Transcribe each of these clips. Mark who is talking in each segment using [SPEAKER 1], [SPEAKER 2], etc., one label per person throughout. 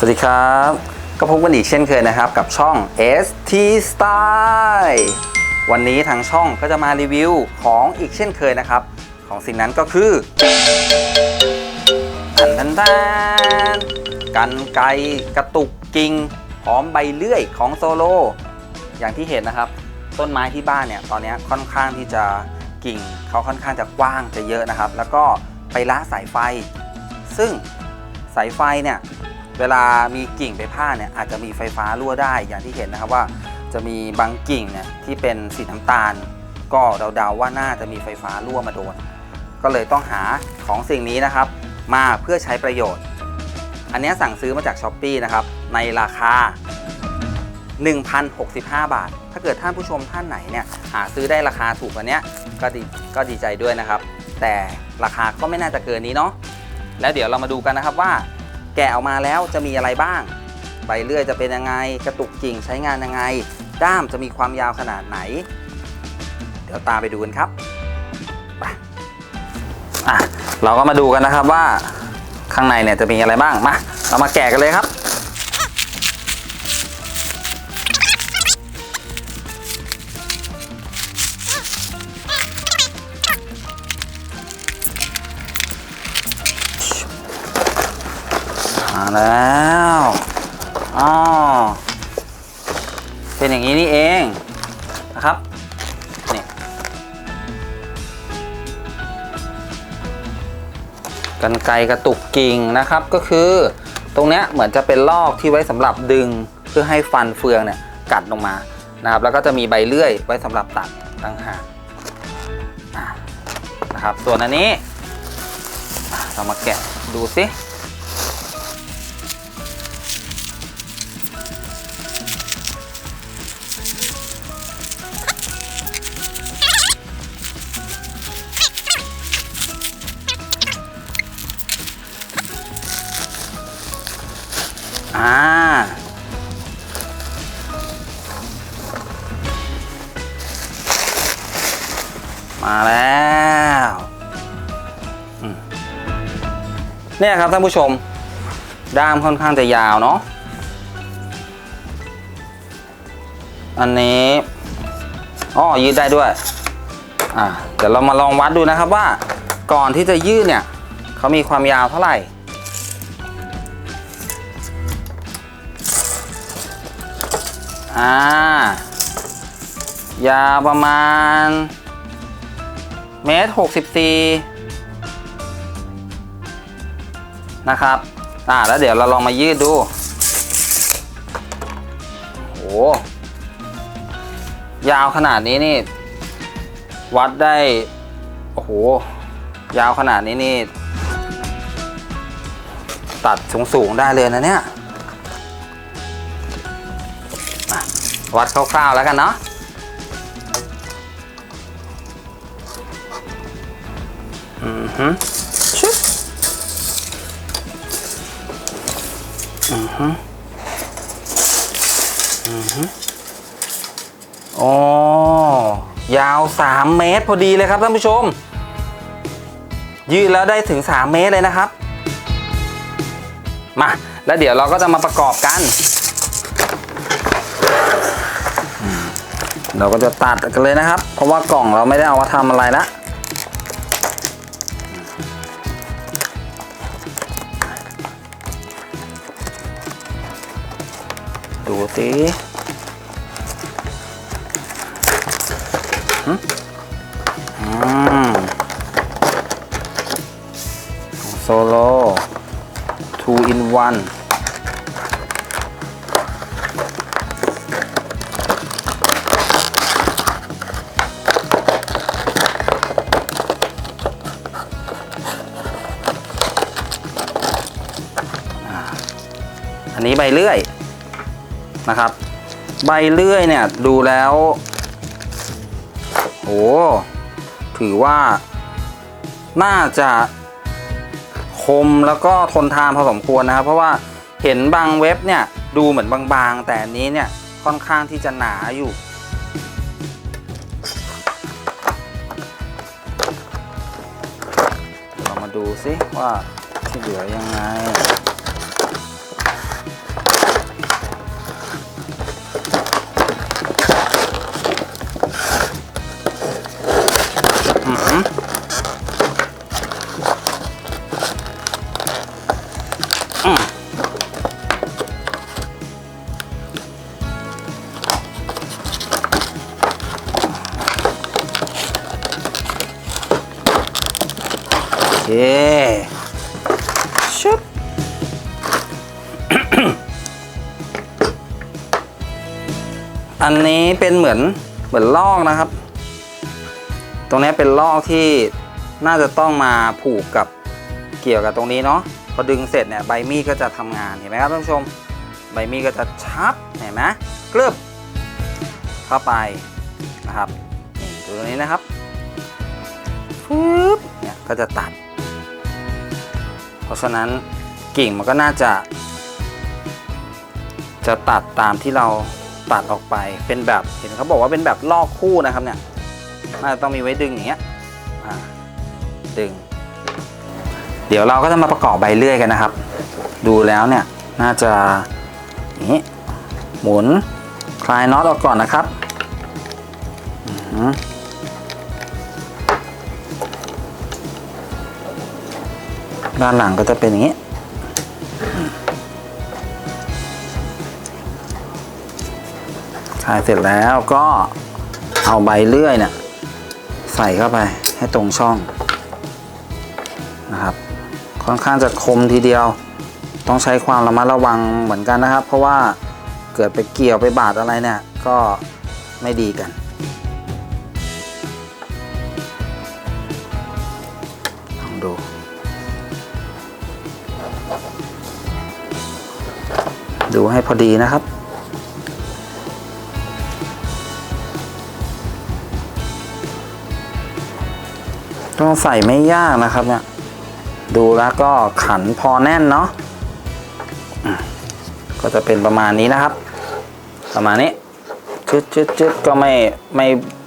[SPEAKER 1] สวัสดีครับ ก็พบกันอีกเช่นเคยนะครับกับช่อง ST Style วันนี้ทางช่องก็จะมารีวิวของอีกเช่นเคยนะครับ ของสิ่งนั้นก็คือทันทันทานกันไกกระตุกกิ่งพร้อมใบเลื่อยของโซโล อย่างที่เห็นนะครับ ต้นไม้ที่บ้านเนี่ย ตอนนี้ค่อนข้างที่จะกิ่งเขาค่อนข้างจะกว้างจะเยอะนะครับ แล้วก็ไปละสายไฟ ซึ่งสายไฟเนี่ย เวลามีกิ่งไปพาดเนี่ยอาจจะมีไฟฟ้ารั่วได้อย่างที่เห็นนะครับว่าจะมีบางกิ่งเนี่ยที่เป็นสีน้ำตาล ก็เดาๆว่าน่าจะมีไฟฟ้ารั่วมาโดน ก็เลยต้องหาของสิ่งนี้นะครับ มาเพื่อใช้ประโยชน์ อันนี้สั่งซื้อมาจากช้อปปีนะครับในราคา 1,065 บาท ถ้าเกิดท่านผู้ชมท่านไหนเนี่ยหาซื้อได้ราคาถูกกว่านี้ก็ดีก็ดีใจด้วยนะครับ แต่ราคาก็ไม่น่าจะเกินนี้เนาะแล้วเดี๋ยวเรามาดูกันนะครับว่า แกะออกมาแล้วจะมีอะไรบ้าง ใบเลื่อยจะเป็นยังไง กระตุกกิ่งใช้งานยังไง ด้ามจะมีความยาวขนาดไหน เดี๋ยวตามไปดูกันครับไปอะเราก็มาดูกันนะครับว่าข้างในเนี่ยจะมีอะไรบ้างมาเรามาแกะกันเลยครับ แล้วอ๋อเป็นอย่างนี้นี่เองนะครับนี่กันไกรกระตุกกิ่งนะครับก็คือตรงเนี้ยเหมือนจะเป็นลอกที่ไว้สำหรับดึงเพื่อให้ฟันเฟืองเนี่ยกัดลงมานะครับ แล้วก็จะมีใบเลื่อยไว้สำหรับตัดต่างหากนะครับ ส่วนอันนี้เรามาแกะดูสิ มาแล้วเนี่ยครับท่านผู้ชม ด้ามค่อนข้างจะยาวเนาะอันนี้อ๋อยืดได้ด้วยอ่าเดี๋ยวเรามาลองวัดดูนะครับว่าก่อนที่จะยืดเนี่ยเขามีความยาวเท่าไหร่อ่ายาวประมาณ เมตรหกสิบสี่นะครับอ่าแล้วเดี๋ยวเราลองมายืดดูโอ้ยาวขนาดนี้นี่ วัดได้ โอ้โห ยาวขนาดนี้นี่ ตัดสูงๆได้เลยนะเนี่ย วัดคร่าวๆแล้วกันเนาะ อือฮึชึบอือฮึอือฮึอ๋อยาว 3 เมตรพอดีเลยครับท่านผู้ชม ยืดแล้วได้ถึง 3 เมตรเลยนะครับ มา แล้วเดี๋ยวเราก็จะมาประกอบกัน เราก็จะตัดกันเลยนะครับ เพราะว่ากล่องเราไม่ได้เอามาทำอะไรละ ดูสิหึอืมโซโล two in one อันนี้ใบเลื่อย นะครับ ใบเลื่อยเนี่ยดูแล้วโอ้ถือว่า น่าจะคมแล้วก็ทนทานพอสมควรนะครับ เพราะว่าเห็นบางเว็บเนี่ยดูเหมือนบางๆ แต่อันนี้เนี่ยค่อนข้างที่จะหนาอยู่เรามาดูซิว่าที่เหลือยังไง นี้เป็นเหมือนเหมือนลอกนะครับ ตรงนี้เป็นลอกที่น่าจะต้องมาผูกกับเกี่ยวกับตรงนี้เนาะพอดึงเสร็จเนี่ยใบมีดก็จะทำงานเห็นไหมครับท่านผู้ชม ใบมีดก็จะชับเห็นไหมกรึบเข้าไปนะครับนี่ดูตรงนี้นะครับฟึบเนี่ยก็จะตัด เพราะฉะนั้นกิ่งมันก็น่าจะ จะตัดตามที่เรา ตัดออกไปเป็นแบบเห็นเขาบอกว่าเป็นแบบลอกคู่นะครับเนี่ยน่าจะต้องมีไว้ดึงอย่างเงี้ยดึง เดี๋ยวเราก็จะมาประกอบใบเลื่อยกันนะครับ ดูแล้วเนี่ยน่าจะนี้หมุนคลายน็อตออกก่อนนะครับด้านหลังก็จะเป็นอย่างนี้ คลาเสร็จแล้วก็เอาใบเลื่อยเนี่ยใส่เข้าไปให้ตรงช่องนะครับ ค่อนข้างจะคมทีเดียว ต้องใช้ความระมัดระวังเหมือนกันนะครับ เพราะว่าเกิดไปเกี่ยวไปบาดอะไรเนี่ยก็ไม่ดีกัน ลองดูดูให้พอดีนะครับ ต้องใส่ไม่ยากนะครับเนี่ย ดูแล้วก็ขันพอแน่นเนาะก็จะเป็นประมาณนี้นะครับ ประมาณนี้ชึดชึดชึดก็ไม่ไม่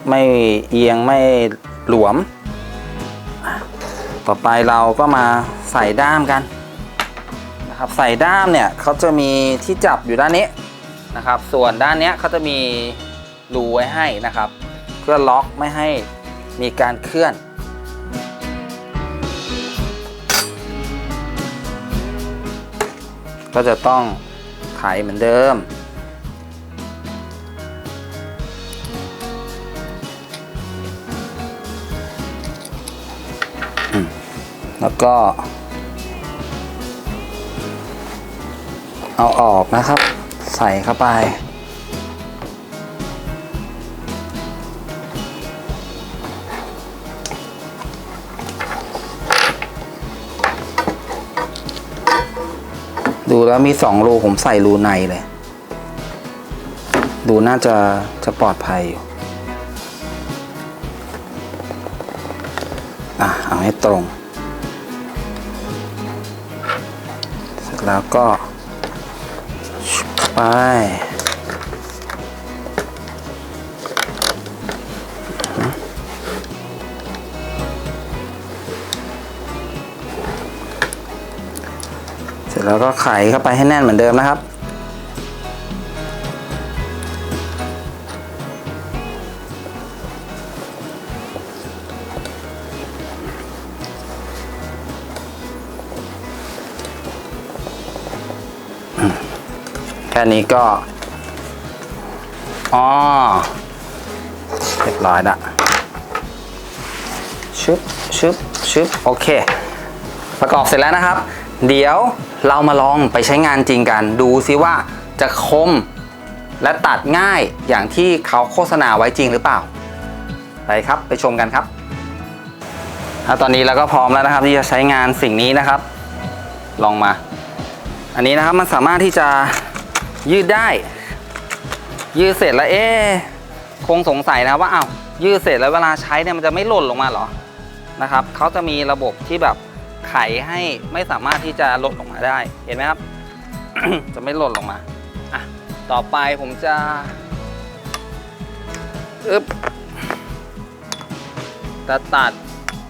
[SPEAKER 1] ไม่เอียงไม่หลวม ต่อไปเราก็มาใส่ด้ามกันนะครับ ใส่ด้ามเนี่ยเขาจะมีที่จับอยู่ด้านนี้นะครับ ส่วนด้านเนี้ยเขาจะมีรูไว้ให้นะครับ เพื่อล็อกไม่ให้มีการเคลื่อน ก็จะต้องไขเหมือนเดิมอืมแล้วก็ เอาออกนะครับ ใส่เข้าไป แล้วมีสองรูผมใส่รูในเลย ดูน่าจะจะปลอดภัยอยู่อะเอาให้ตรง เสร็จแล้วก็ไป แล้วก็ไขเข้าไปให้แน่นเหมือนเดิมนะครับ แค่นี้ก็อ๋อเรียบร้อยละชึบชึบชึบโอเค ประกอบเสร็จแล้วนะครับ เดี๋ยวเรามาลองไปใช้งานจริงกัน ดูซิว่าจะคมและตัดง่ายอย่างที่เขาโฆษณาไว้จริงหรือเปล่า ไปครับไปชมกันครับตอนนี้เราก็พร้อมแล้วนะครับ ที่จะใช้งานสิ่งนี้นะครับ ลองมา อันนี้นะครับมันสามารถที่จะยืดได้ ยืดเสร็จแล้วเอ๊คงสงสัยนะว่าอ้าวยืดเสร็จแล้วเวลาใช้เนี่ยมันจะไม่หล่นลงมาหรอนะครับเขาจะมีระบบที่แบบ ไขให้ไม่สามารถที่จะหล่นลงมาได้ เห็นไหมครับ จะไม่หล่นลงมาอะต่อไปผมจะอึ๊บจะตัด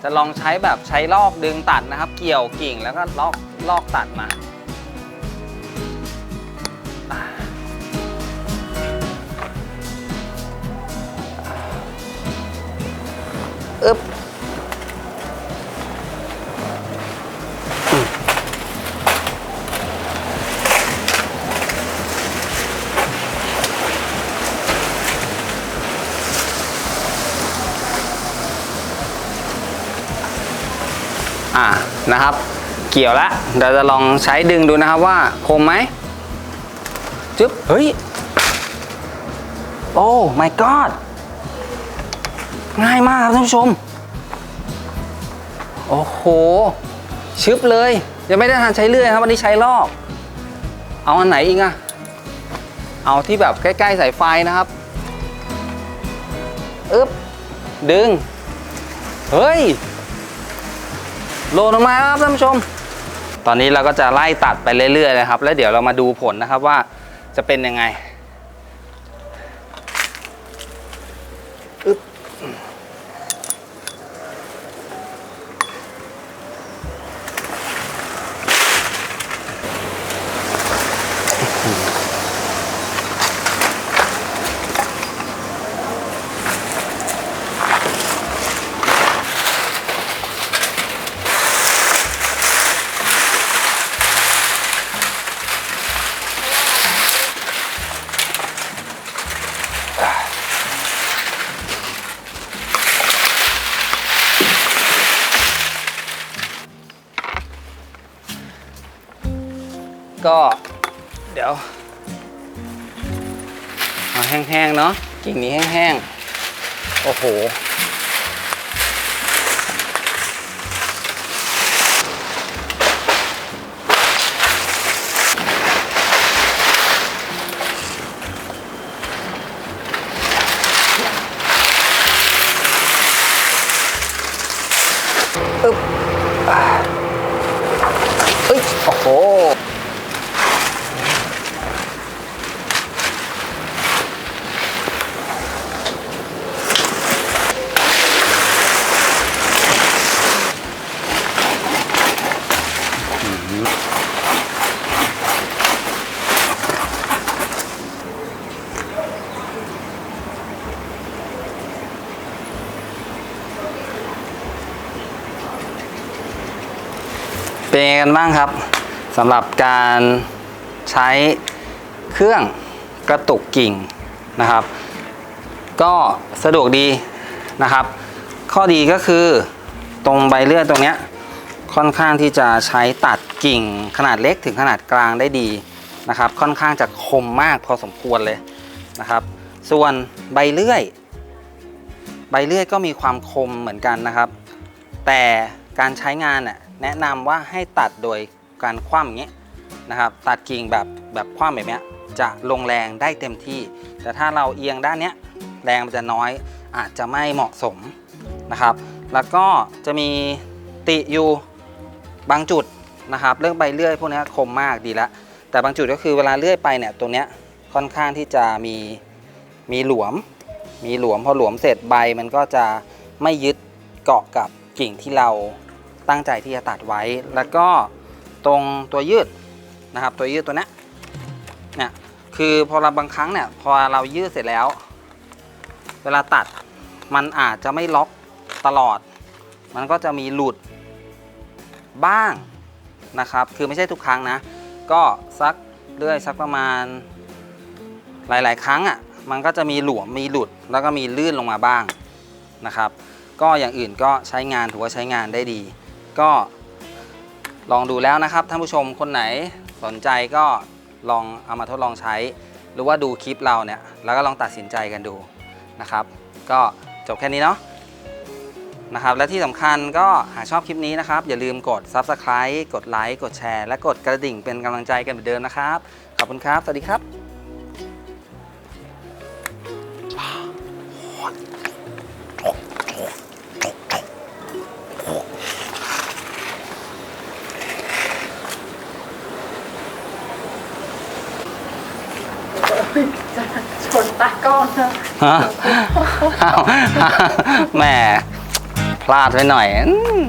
[SPEAKER 1] จะลองใช้แบบใช้ลอกดึงตัดนะครับ เกี่ยวกิ่งแล้วก็ลอกลอกตัดมาอึ๊บ นะครับ เกี่ยวละเดี๋ยวจะลองใช้ดึงดูนะครับว่าคมไหมจึ๊บเฮ้ยโอ้ my god ง่ายมากครับท่านผู้ชม โอ้โห ชึบเลย ยังไม่ได้ทันใช้เลื่อยครับวันนี้ใช้ลอก เอาอันไหนอีกอะเอาที่แบบใกล้ ๆ สายไฟนะครับอึ๊บดึง เฮ้ย โลลงมาครับท่านผู้ชม ตอนนี้เราก็จะไล่ตัดไปเรื่อยๆนะครับ แล้วเดี๋ยวเรามาดูผลนะครับว่าจะเป็นยังไง กิ่งนี้แห้งๆ โอ้โห อึ๊บอ่าเอ้ย โอ้โห เป็นยังไง กันบ้างครับสำหรับการใช้เครื่องกระตุกกิ่งนะครับ ก็สะดวกดีนะครับ ข้อดีก็คือตรงใบเลื่อยตรงเนี้ยค่อนข้างที่จะใช้ตัดกิ่งขนาดเล็กถึงขนาดกลางได้ดีนะครับ ค่อนข้างจะคมมากพอสมควรเลยนะครับ ส่วนใบเลื่อย ใบเลื่อยก็มีความคมเหมือนกันนะครับ แต่การใช้งานน่ะ แนะนำว่าให้ตัดโดยการคว่ำอย่างเงี้ยนะครับตัดกิ่งแบบแบบคว่ำแบบเนี้ยจะลงแรงได้เต็มที่ แต่ถ้าเราเอียงด้านเนี้ยแรงมันจะน้อยอาจจะไม่เหมาะสมนะครับ แล้วก็จะมีติอยู่บางจุดนะครับเรื่องใบเลื่อยพวกนี้คมมากดีล้วแต่บางจุดก็คือเวลาเลื่อยไปเนี่ยตรงเนี้ยค่อนข้างที่จะมีมีหลวม มีหลวมพอหลวมเสร็จใบมันก็จะไม่ยึดเกาะกับกิ่งที่เรา ตั้งใจที่จะตัดไว้ แล้วก็ตรงตัวยืดนะครับตัวยืดตัวนี้เนี่ยคือพอเราบางครั้งเนี่ยพอเรายืดเสร็จแล้ว เวลาตัดมันอาจจะไม่ล็อกตลอด มันก็จะมีหลุดบ้างนะครับ คือไม่ใช่ทุกครั้งนะ ก็สักเรื่อยสักประมาณหลาย ๆ ครั้งอะมันก็จะมีหลวมมีหลุด แล้วก็มีลื่นลงมาบ้างนะครับ ก็อย่างอื่นก็ใช้งานถือว่าใช้งานได้ดี ก็ลองดูแล้วนะครับท่านผู้ชมคนไหนสนใจก็ลองเอามาทดลองใช้ หรือว่าดูคลิปเราเนี่ย แล้วก็ลองตัดสินใจกันดูนะครับ ก็จบแค่นี้เนาะนะครับ และที่สำคัญก็หากชอบคลิปนี้นะครับ อย่าลืมกด Subscribe กดไลค์กดแชร์ และกดกระดิ่งเป็นกำลังใจกันเหมือนเดิมนะครับ ขอบคุณครับ สวัสดีครับ
[SPEAKER 2] ชนตากล้องน
[SPEAKER 1] ฮะอ้าวแหมพลาดไปหน่อยอืม